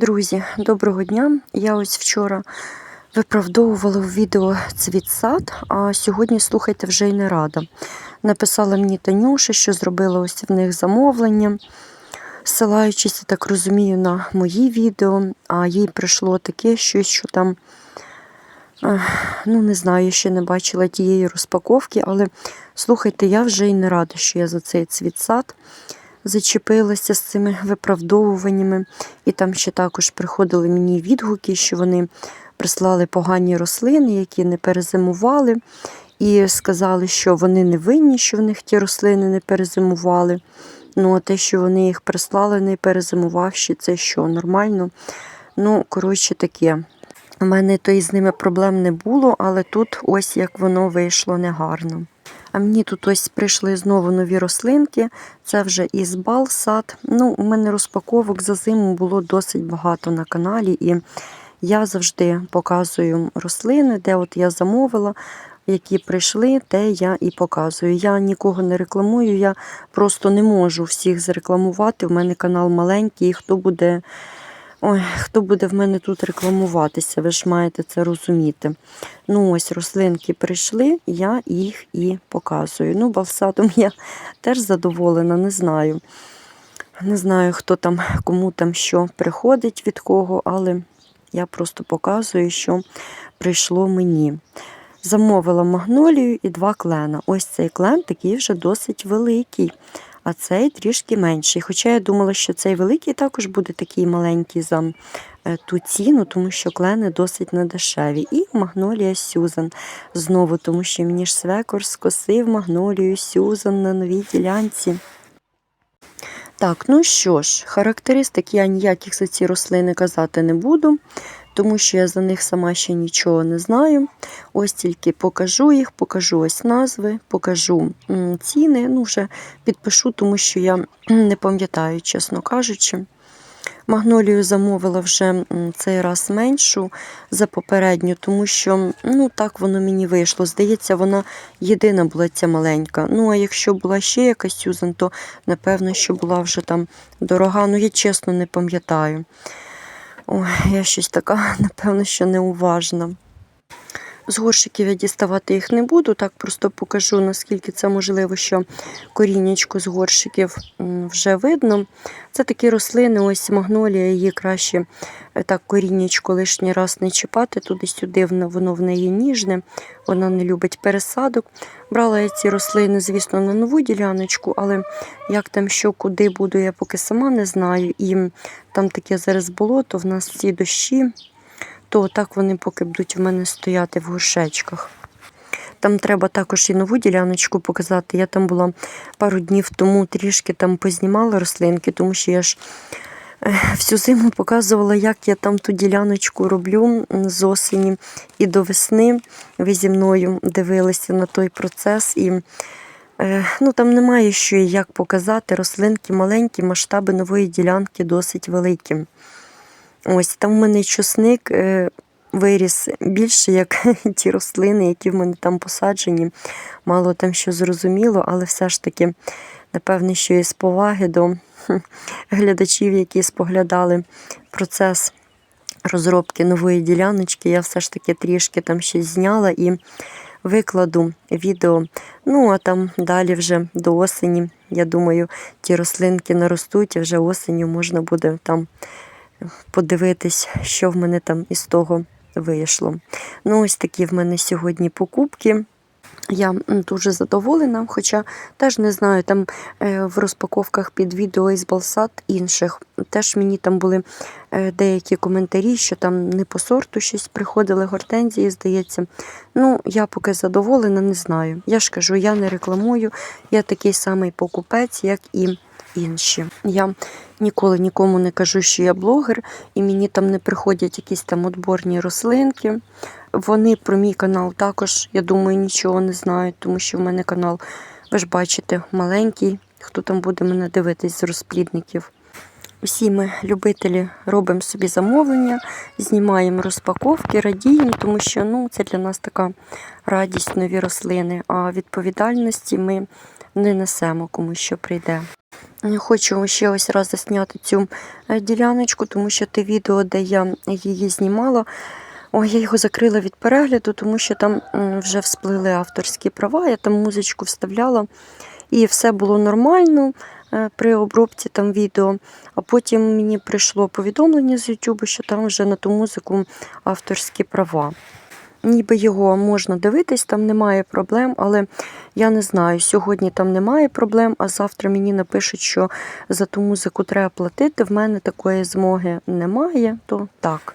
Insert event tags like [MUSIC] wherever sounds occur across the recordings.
Друзі, доброго дня! Я ось вчора виправдовувала в відео цвітсад, а сьогодні, слухайте, вже й не рада. Написала мені Танюша, що зробила ось в них замовлення, ссилаючись, я так розумію, на мої відео, а їй прийшло таке щось, що там, ну не знаю, я ще не бачила тієї розпаковки, але слухайте, я вже й не рада, що я за цей цвітсад зачепилася з цими виправдовуваннями. І там ще також приходили мені відгуки, що вони прислали погані рослини, які не перезимували, і сказали, що вони не винні, що в них ті рослини не перезимували. Ну, а те, що вони їх прислали, не перезимувавши, це що, нормально? Ну, коротше, таке. У мене то із ними проблем не було, але тут ось як воно вийшло негарно. А мені тут ось прийшли знову нові рослинки. Це вже із балсад. Ну, у мене розпаковок за зиму було досить багато на каналі, і я завжди показую рослини, де от я замовила, які прийшли, те я і показую. Я нікого не рекламую, я просто не можу всіх зарекламувати. У мене канал маленький, і хто буде. Ой, хто буде в мене тут рекламуватися, ви ж маєте це розуміти. Ну, ось рослинки прийшли, я їх і показую. Ну, балсадом я теж задоволена, не знаю. Не знаю, хто там, кому там що приходить від кого, але я просто показую, що прийшло мені. Замовила магнолію і два клена. Ось цей клен такий вже досить великий а цей трішки менший. Хоча я думала, що цей великий також буде такий маленький за е, ту ціну, тому що клени досить недешеві. І магнолія Сюзан. Знову, тому що мені ж свекор скосив магнолію Сюзан на новій ділянці. Так, ну що ж, характеристик я ніяких за ці рослини казати не буду тому що я за них сама ще нічого не знаю. Ось тільки покажу їх, покажу ось назви, покажу ціни. Ну, вже підпишу, тому що я не пам'ятаю, чесно кажучи. Магнолію замовила вже цей раз меншу за попередню, тому що ну так воно мені вийшло. Здається, вона єдина була ця маленька. Ну, а якщо була ще якась Сюзан, то напевно, що була вже там дорога. Ну, я чесно не пам'ятаю. Ой, я щось така, [LAUGHS] напевно, що неуважна. З горщиків я діставати їх не буду, так просто покажу, наскільки це можливо, що коріннячко з горщиків вже видно. Це такі рослини, ось магнолія, її краще е, так коріннячко лишній раз не чіпати, туди-сюди воно в неї ніжне, вона не любить пересадок. Брала я ці рослини, звісно, на нову діляночку, але як там що, куди буду, я поки сама не знаю. І там таке зараз болото, в нас ці дощі то так вони поки будуть в мене стояти в горшечках. Там треба також і нову діляночку показати. Я там була пару днів тому трішки там познімала рослинки, тому що я ж всю зиму показувала, як я там ту діляночку роблю з осені і до весни. Ви зі мною дивилися на той процес. І ну, Там немає що і як показати. Рослинки маленькі, масштаби нової ділянки досить великі. Ось там в мене чосник е, виріс більше, як [LAUGHS] ті рослини, які в мене там посаджені. Мало там що зрозуміло, але все ж таки, напевне, що із поваги до [LAUGHS] глядачів, які споглядали процес розробки нової діляночки, я все ж таки трішки там щось зняла і викладу відео. Ну, а там далі вже до осені, я думаю, ті рослинки наростуть, і вже осенью можна буде там подивитись, що в мене там із того вийшло. Ну, ось такі в мене сьогодні покупки. Я дуже задоволена, хоча теж не знаю, там е, в розпаковках під відео із Балсат інших. Теж мені там були е, деякі коментарі, що там не по сорту щось приходили, гортензії, здається. Ну, я поки задоволена, не знаю. Я ж кажу, я не рекламую, я такий самий покупець, як і інші. Я ніколи нікому не кажу, що я блогер, і мені там не приходять якісь там отборні рослинки. Вони про мій канал також, я думаю, нічого не знають, тому що в мене канал, ви ж бачите, маленький. Хто там буде мене дивитись з розплідників. Усі ми, любителі, робимо собі замовлення, знімаємо розпаковки, радіємо, тому що ну, це для нас така радість нові рослини, а відповідальності ми не несемо, кому що прийде. Хочу ще ось раз засняти цю е, діляночку, тому що те відео, де я її знімала, ой, я його закрила від перегляду, тому що там вже всплили авторські права, я там музичку вставляла, і все було нормально е, при обробці там відео. А потім мені прийшло повідомлення з YouTube, що там вже на ту музику авторські права. Ніби його можна дивитись, там немає проблем, але я не знаю, сьогодні там немає проблем, а завтра мені напишуть, що за ту музику треба платити. В мене такої змоги немає, то так.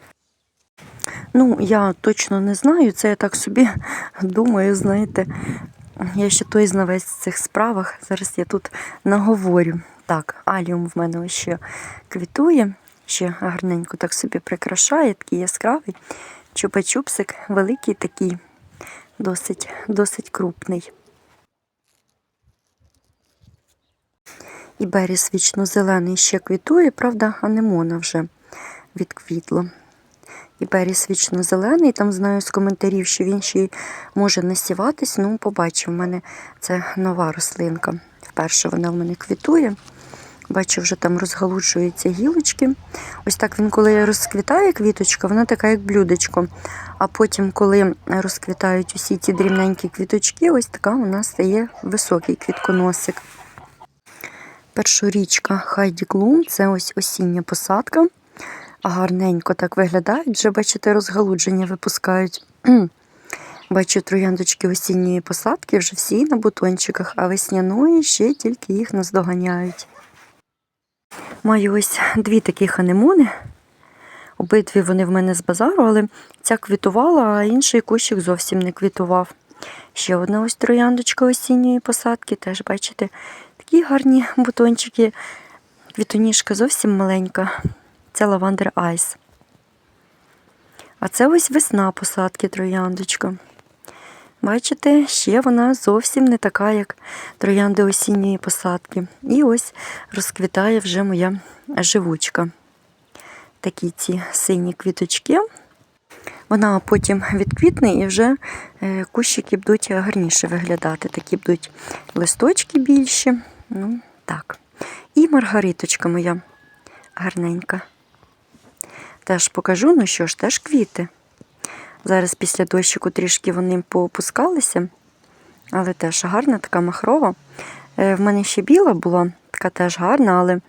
Ну, я точно не знаю, це я так собі [LAUGHS] думаю, знаєте. Я ще той знавець в цих справах. Зараз я тут наговорю. Так, аліум в мене ще квітує, ще гарненько так собі прикрашає, такий яскравий. Чупа-чупсик великий такий, досить, досить крупний. І беріс вічно-зелений ще квітує, правда, анемона вже відквітла. І беріс вічно-зелений, там знаю з коментарів, що він ще й може насіватись. Ну, побачив, в мене це нова рослинка. Вперше вона в мене квітує. Бачу, вже там розгалуджуються гілочки. Ось так він, коли розквітає квіточка, вона така, як блюдечко. А потім, коли розквітають усі ті дрібненькі квіточки, ось така у нас стає високий квітконосик. Першорічка Хайді Клум це ось осіння посадка. Гарненько так виглядають, вже, бачите, розгалудження випускають. [CLEARS THROAT] Бачу трояндочки осінньої посадки, вже всі на бутончиках, а весняної ще тільки їх наздоганяють. Маю ось дві такі ханемони. Обидві вони в мене з базару, але ця квітувала, а інший кущик зовсім не квітував. Ще одна ось трояндочка осінньої посадки, теж, бачите, такі гарні бутончики. Квітоніжка зовсім маленька. Це лавандер айс. А це ось весна посадки трояндочка. Бачите, ще вона зовсім не така, як троянди осінньої посадки. І ось розквітає вже моя живучка. Такі ці сині квіточки. Вона потім відквітне і вже е, кущики будуть гарніше виглядати. Такі будуть листочки більші. Ну, так. І маргариточка моя гарненька. Теж покажу, ну що ж, теж квіти. Зараз після дощику трішки вони поопускалися, але теж гарна, така махрова. Е, В мене ще біла була, така теж гарна, але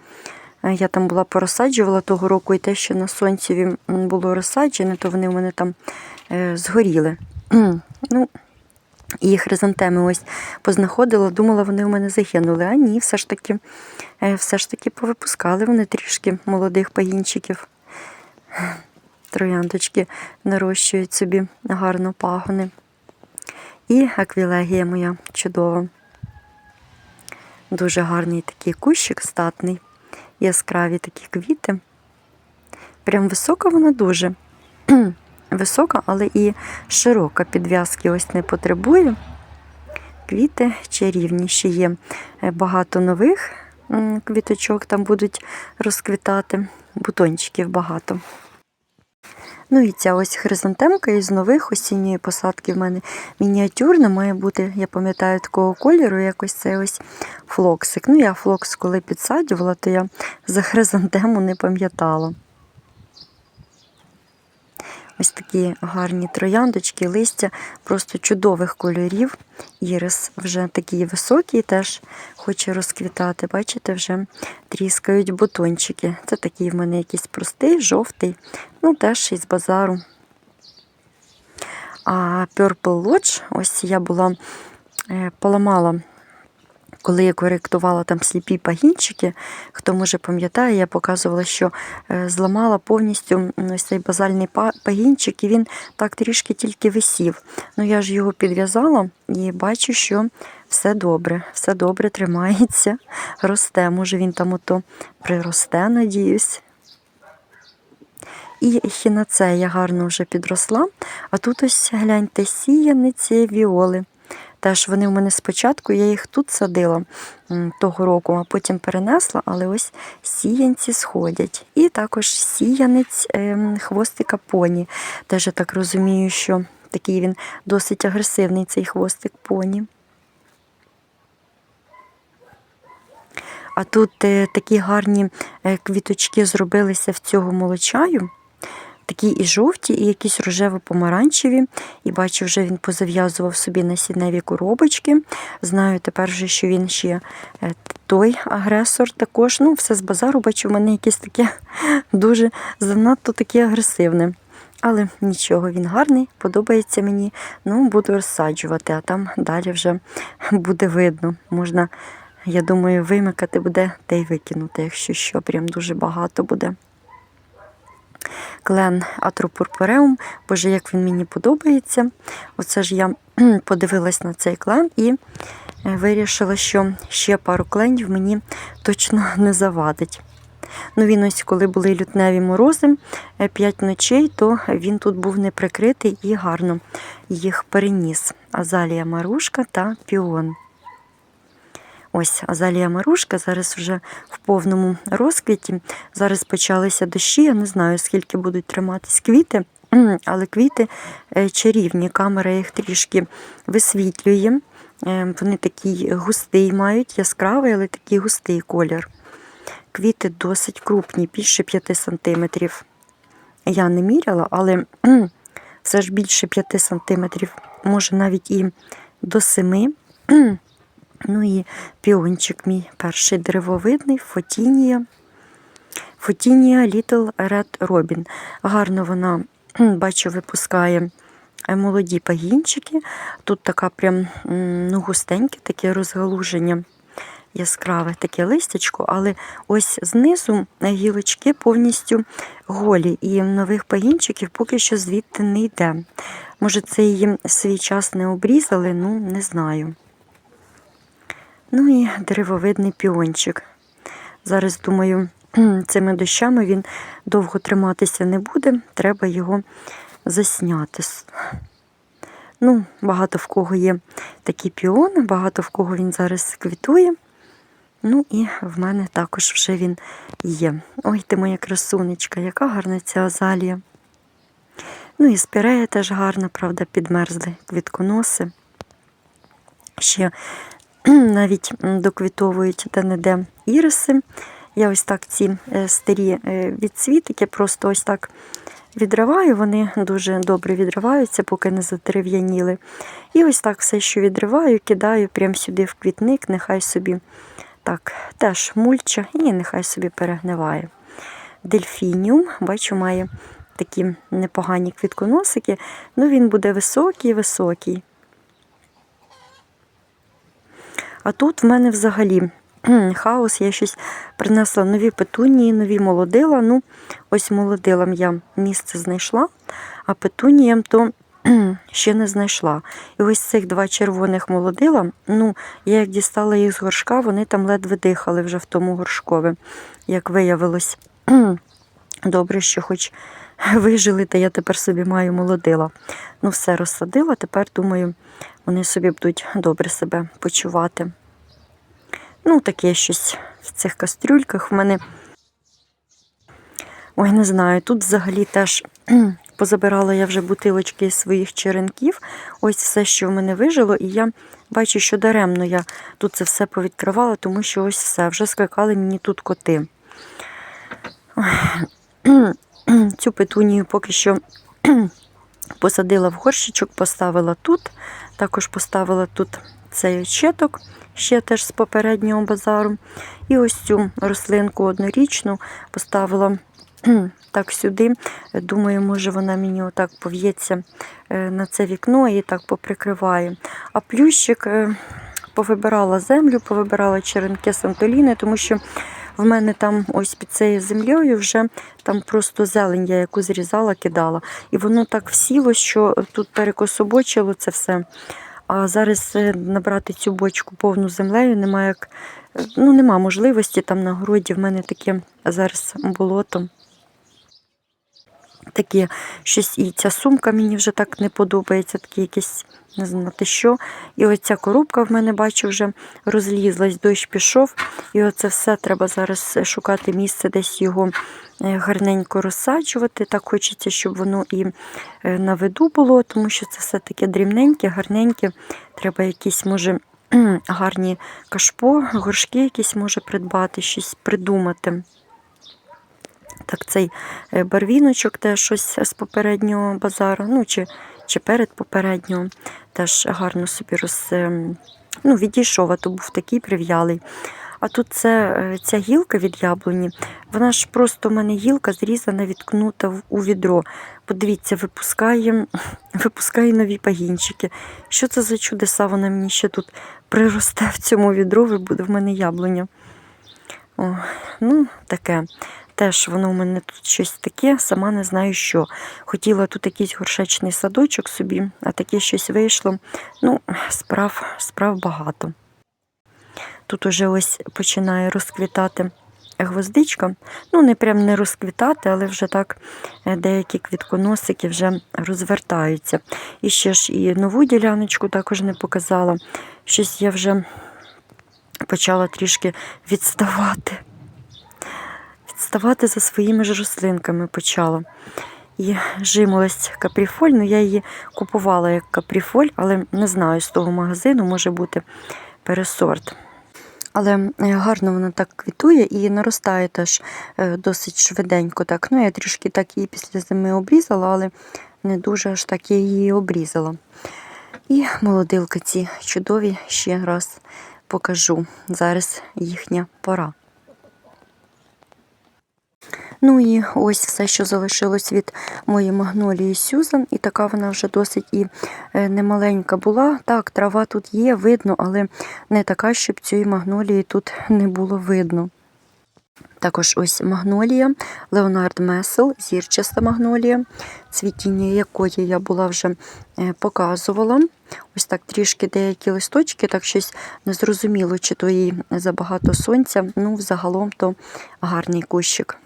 е, я там була порозсаджувала того року, і те, що на сонці було розсаджене, то вони в мене там е, згоріли. [CLEARS THROAT] ну, і хризантеми ось познаходила, думала, вони в мене загинули. А ні, все ж таки, все ж таки повипускали вони трішки молодих пагінчиків трояндочки нарощують собі гарно пагони. І аквілегія моя чудова. Дуже гарний такий кущик статний, яскраві такі квіти. Прям висока вона дуже. [CLEARS THROAT] Висока, але і широка підв'язки ось не потребує. Квіти чарівні ще є багато нових квіточок, там будуть розквітати, бутончиків багато. Ну і ця ось хризантемка із нових осінньої посадки в мене мініатюрна, має бути, я пам'ятаю, такого кольору, якось це ось флоксик. Ну, я флокс, коли підсаджувала, то я за хризантему не пам'ятала. Ось такі гарні трояндочки, листя просто чудових кольорів. Ірис вже такий високий, теж хоче розквітати. Бачите, вже тріскають бутончики. Це такий в мене якийсь простий, жовтий, ну теж із базару. А Purple Lodge, ось я була е, поламала коли я коректувала там сліпі пагінчики, хто може пам'ятає, я показувала, що е, зламала повністю ось цей базальний пагінчик, і він так трішки тільки висів. Ну я ж його підв'язала і бачу, що все добре, все добре тримається, росте. Може він там ото приросте, надіюсь. І хінацея гарно вже підросла. А тут ось гляньте, сіяниці віоли. Теж вони в мене спочатку, я їх тут садила того року, а потім перенесла, але ось сіянці сходять. І також сіянець ем, хвостика поні. Теж я так розумію, що такий він досить агресивний, цей хвостик поні. А тут е, такі гарні е, квіточки зробилися в цього молочаю. Такі і жовті, і якісь рожево-помаранчеві. І бачу, вже він позав'язував собі насінневі коробочки. Знаю тепер вже, що він ще е, той агресор також. Ну, все з базару бачу, в мене якесь таке [LAUGHS] дуже занадто таке агресивне. Але нічого, він гарний, подобається мені. Ну, буду розсаджувати, а там далі вже [LAUGHS] буде видно. Можна, я думаю, вимикати буде та й викинути, якщо що, прям дуже багато буде. Клен Атропурпуреум, боже, як він мені подобається. Оце ж я подивилась на цей клен і е, вирішила, що ще пару кленів мені точно не завадить. Ну, він ось, коли були лютневі морози, 5 ночей, то він тут був не прикритий і гарно їх переніс. Азалія Марушка та Піон. Ось Азалія Марушка зараз вже в повному розквіті. Зараз почалися дощі. Я не знаю, скільки будуть триматись квіти, [CLEARS THROAT] але квіти е, чарівні. Камера їх трішки висвітлює. Е, Вони такий густий мають, яскравий, але такий густий колір. Квіти досить крупні, більше 5 сантиметрів. Я не міряла, але все ж більше 5 сантиметрів, може навіть і до 7. [CLEARS THROAT] Ну і піончик мій перший деревовидний, Фотінія. Фотінія Little Red Robin. Гарно вона, бачу, випускає е, молоді пагінчики. Тут така прям ну, густеньке таке розгалуження, яскраве таке листячко, але ось знизу е, гілочки повністю голі, і нових пагінчиків поки що звідти не йде. Може, це її свій час не обрізали, ну не знаю. Ну і деревовидний піончик. Зараз, думаю, цими дощами він довго триматися не буде, треба його засняти. Ну, багато в кого є такі піони, багато в кого він зараз квітує. Ну і в мене також вже він є. Ой, ти моя красунечка, яка гарна ця азалія. Ну і спірея теж гарна, правда, підмерзли квітконоси. Ще [CLEARS THROAT] навіть доквітовують де-не-де іриси. Я ось так ці е, старі е, відцвітики просто ось так відриваю, вони дуже добре відриваються, поки не задерев'яніли. І ось так все, що відриваю, кидаю прямо сюди в квітник, нехай собі так теж мульча і нехай собі перегниває. Дельфініум, бачу, має такі непогані квітконосики. Ну, він буде високий-високий. А тут в мене взагалі хаос, я щось принесла нові петунії, нові молодила. Ну, ось молодилам я місце знайшла, а петуніям то ще не знайшла. І ось цих два червоних молодила, ну, я як дістала їх з горшка, вони там ледве дихали вже в тому горшкові, як виявилось. Добре, що хоч [LAUGHS] вижили, та я тепер собі маю молодила. Ну, все розсадила, тепер думаю, вони собі будуть добре себе почувати. Ну, таке щось в цих кастрюльках в мене. Ой, не знаю, тут взагалі теж [CLEARS THROAT] позабирала я вже бутилочки своїх черенків. Ось все, що в мене вижило, і я бачу, що даремно я тут це все повідкривала, тому що ось все, вже скакали мені тут коти. [CLEARS THROAT] [CLEARS THROAT] Цю петунію поки що [CLEARS THROAT] посадила в горщичок, поставила тут. Також поставила тут цей очеток, ще теж з попереднього базару. І ось цю рослинку однорічну поставила [CLEARS THROAT] так сюди. Думаю, може вона мені отак пов'ється е, на це вікно і так поприкриває. А плющик е, повибирала землю, повибирала черенки сантоліни, тому що в мене там ось під цією землею вже там просто зелень, я яку зрізала, кидала. І воно так всіло, що тут перекособочило це все. А зараз е, набрати цю бочку повну землею немає як, ну, нема можливості там на городі. В мене таке зараз болото. Таке щось, і ця сумка мені вже так не подобається, такі якісь, не знати що. І оця коробка в мене, бачу, вже розлізлась, дощ пішов. І оце все треба зараз шукати місце, десь його е, гарненько розсаджувати. Так хочеться, щоб воно і е, на виду було, тому що це все таке дрібненьке, гарненьке. Треба якісь, може, гарні кашпо, горшки якісь може придбати, щось придумати. Так, цей е, барвіночок теж щось з попереднього базару, ну чи, чи перед попереднього, теж гарно собі роз, ем, ну, відійшов, а то був такий прив'ялий. А тут це, е, ця гілка від яблуні, вона ж просто в мене гілка зрізана, відкнута у відро. Подивіться, випускає, [LAUGHS] випускає нові пагінчики. Що це за чудеса? Вона мені ще тут приросте в цьому відро, і буде в мене яблуня. О, ну, таке. Теж воно у мене тут щось таке, сама не знаю що. Хотіла тут якийсь горшечний садочок собі, а таке щось вийшло. Ну, справ, справ багато. Тут уже ось починає розквітати гвоздичка. Ну, не прям не розквітати, але вже так е, деякі квітконосики вже розвертаються. І ще ж і нову діляночку також не показала. Щось я вже почала трішки відставати. Відставати за своїми ж рослинками почала. І жимолость капріфоль, ну я її купувала як капріфоль, але не знаю, з того магазину може бути пересорт. Але е, гарно вона так квітує і наростає теж е, досить швиденько. Так. Ну, я трішки так її після зими обрізала, але не дуже аж так я її обрізала. І молодилки ці чудові ще раз покажу. Зараз їхня пора. Ну і ось все, що залишилось від моєї магнолії Сюзан. І така вона вже досить і е, немаленька була. Так, трава тут є, видно, але не така, щоб цієї магнолії тут не було видно. Також ось магнолія, Леонард Месел, зірчаста магнолія, цвітіння якої я була вже е, показувала. Ось так трішки деякі листочки, так щось незрозуміло, чи то їй забагато сонця. Ну, взагалом то гарний кущик.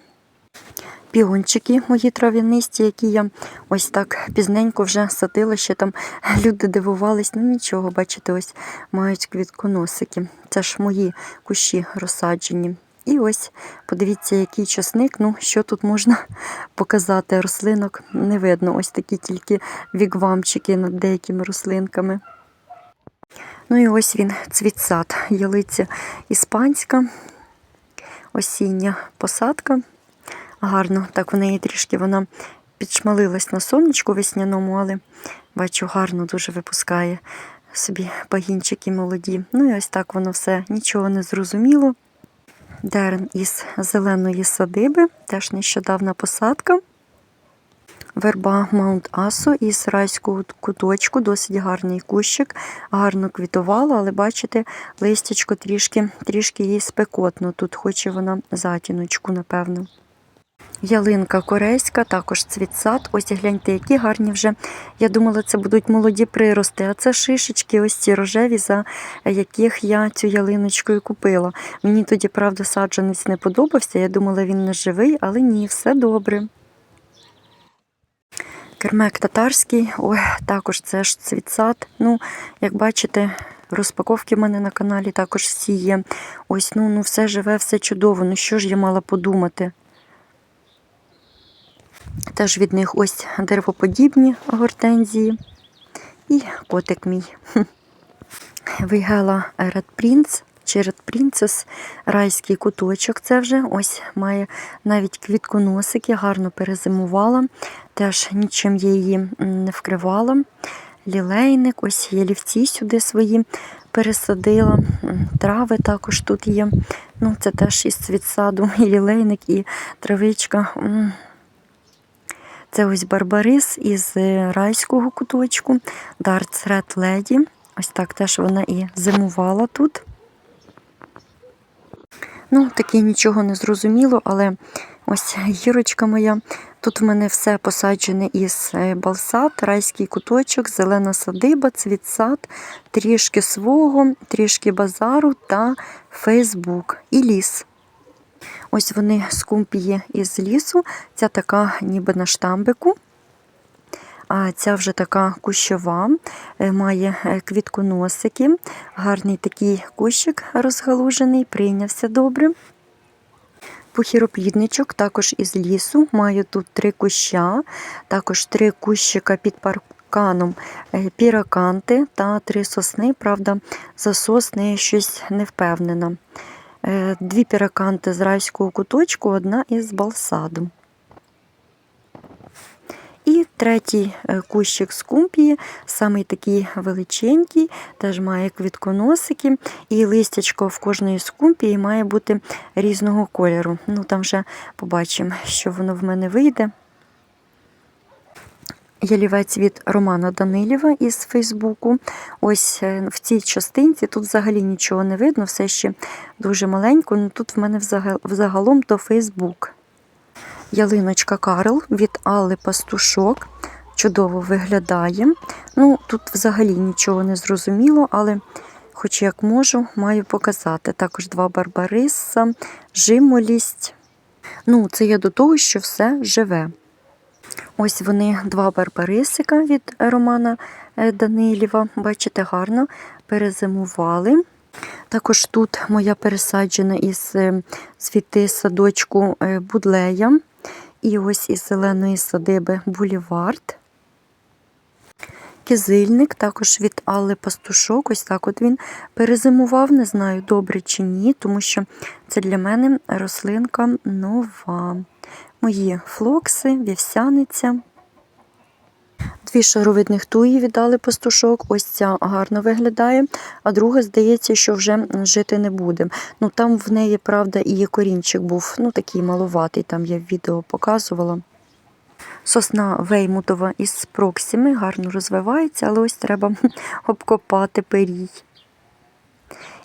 Піончики мої трав'янисті, які я ось так пізненько вже садила, ще там люди дивувались. Ну нічого, бачите, ось мають квітконосики. Це ж мої кущі розсаджені. І ось подивіться, який часник. Ну, що тут можна показати? Рослинок не видно. Ось такі тільки вігвамчики над деякими рослинками. Ну і ось він, цвітсад, ялиця іспанська, осіння посадка. Гарно, так в неї трішки вона підшмалилась на сонечку весняному, але бачу, гарно дуже випускає собі пагінчики молоді. Ну і ось так воно все нічого не зрозуміло. Дерен із зеленої садиби, теж нещодавна посадка. Верба Маунт Асо із райського куточку, досить гарний кущик, гарно квітувала, але бачите, листячко трішки, трішки їй спекотно. Тут хоче вона затіночку, напевно. Ялинка корейська, також цвітсад. Ось гляньте, які гарні вже. Я думала, це будуть молоді прирости, а це шишечки, ось ці рожеві, за яких я цю ялиночку і купила. Мені тоді, правда, саджанець не подобався. Я думала, він не живий, але ні, все добре. Кермек татарський, ой, також це ж цвітсад. Ну, як бачите, розпаковки в мене на каналі також всі є. Ось, ну, ну все живе, все чудово. Ну що ж я мала подумати? Теж від них ось деревоподібні гортензії. І котик мій. [LAUGHS] Вигела Red Prince чи Red Princess, райський куточок. Це вже ось має навіть квітконосики, гарно перезимувала. Теж нічим я її не вкривала. Лілейник, ось ялівці сюди свої пересадила. Трави також тут є. Ну, Це теж із цвітсаду, і лілейник, і травичка. Це ось Барбарис із е, райського куточку, Darts Red Lady. Ось так теж вона і зимувала тут. Ну, таке нічого не зрозуміло, але ось гірочка моя. Тут в мене все посаджене із е, балсат, райський куточок, зелена садиба, цвітсад, трішки свого, трішки базару та Фейсбук і ліс. Ось вони скумпії із лісу. Ця така ніби на штамбику. А ця вже така кущова, е, має е, квітконосики. Гарний такий кущик розгалужений, прийнявся добре. Пухіроплідничок також із лісу. Маю тут три куща, також три кущика під, пар... каном е, піраканти та три сосни. Правда, за сосни щось не впевнена. Е, Дві піраканти з райського куточку, одна із балсаду. І третій е, кущик скумпії, самий такий величенький, теж має квітконосики, і листячко в кожної скумпії має бути різного кольору. Ну там вже побачимо, що воно в мене вийде. Ялівець від Романа Данилєва із Фейсбуку. Ось е, в цій частинці тут взагалі нічого не видно, все ще дуже маленько. Ну тут в мене взагал- взагалом то Фейсбук. Ялиночка Карл від Алли Пастушок. Чудово виглядає. Ну, тут взагалі нічого не зрозуміло, але хоч як можу, маю показати. Також два барбариса, жимолість. Ну, це я до того, що все живе. Ось вони два барбарисика від Романа е, Данилєва. Бачите, гарно перезимували. Також тут моя пересаджена із е, цвіти садочку е, будлея. І ось із зеленої садиби Булівард. Кизильник також від Алли Пастушок. Ось так от він перезимував. Не знаю, добре чи ні, тому що це для мене рослинка нова. Мої флокси, вівсяниця. Дві шаровидних туї віддали пастушок. Ось ця гарно виглядає, а друга, здається, що вже жити не буде. Ну там в неї, правда, і корінчик був, ну такий малуватий, там я в відео показувала. Сосна Веймутова із проксіми гарно розвивається, але ось треба [LAUGHS] обкопати перій.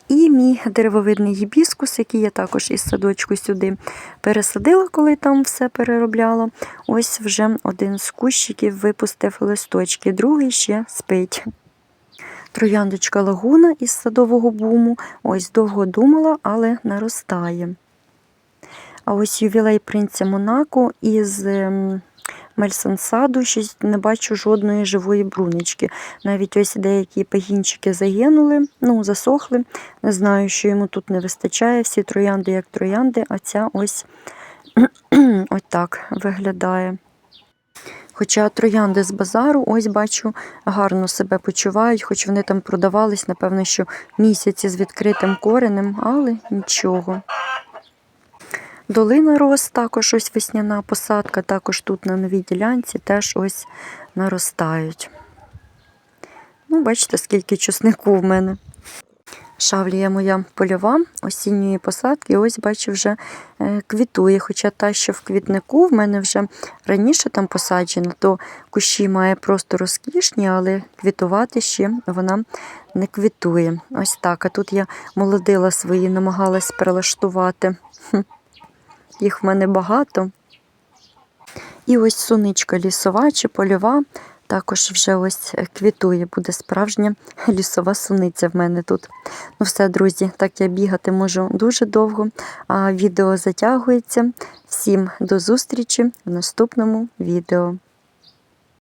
І мій деревовидний гібіскус, який я також із садочку сюди пересадила, коли там все переробляла. Ось вже один з кущиків випустив листочки, другий ще спить. Трояндочка лагуна із садового буму. Ось довго думала, але наростає. А ось ювілей принця Монако із ем, Мельсансаду щось не бачу жодної живої брунечки. Навіть ось деякі пагінчики загинули, ну, засохли. Не знаю, що йому тут не вистачає. Всі троянди як троянди, а ця ось [CLEARS THROAT] ось так виглядає. Хоча троянди з базару, ось бачу, гарно себе почувають, хоч вони там продавались, напевно, що місяці з відкритим коренем, але нічого. Долина роз, також ось весняна посадка, також тут на новій ділянці теж ось наростають. Ну, бачите, скільки чеснику в мене. Шавлія моя польова осінньої посадки, ось бачу, вже е, квітує. Хоча та, що в квітнику, в мене вже раніше там посаджена, то кущі має просто розкішні, але квітувати ще вона не квітує. Ось так. А тут я молодила свої, намагалась перелаштувати. Їх в мене багато. І ось суничка лісова чи польова. Також вже ось квітує, буде справжня [LAUGHS] лісова суниця в мене тут. Ну все, друзі, так я бігати можу дуже довго, а відео затягується. Всім до зустрічі в наступному відео.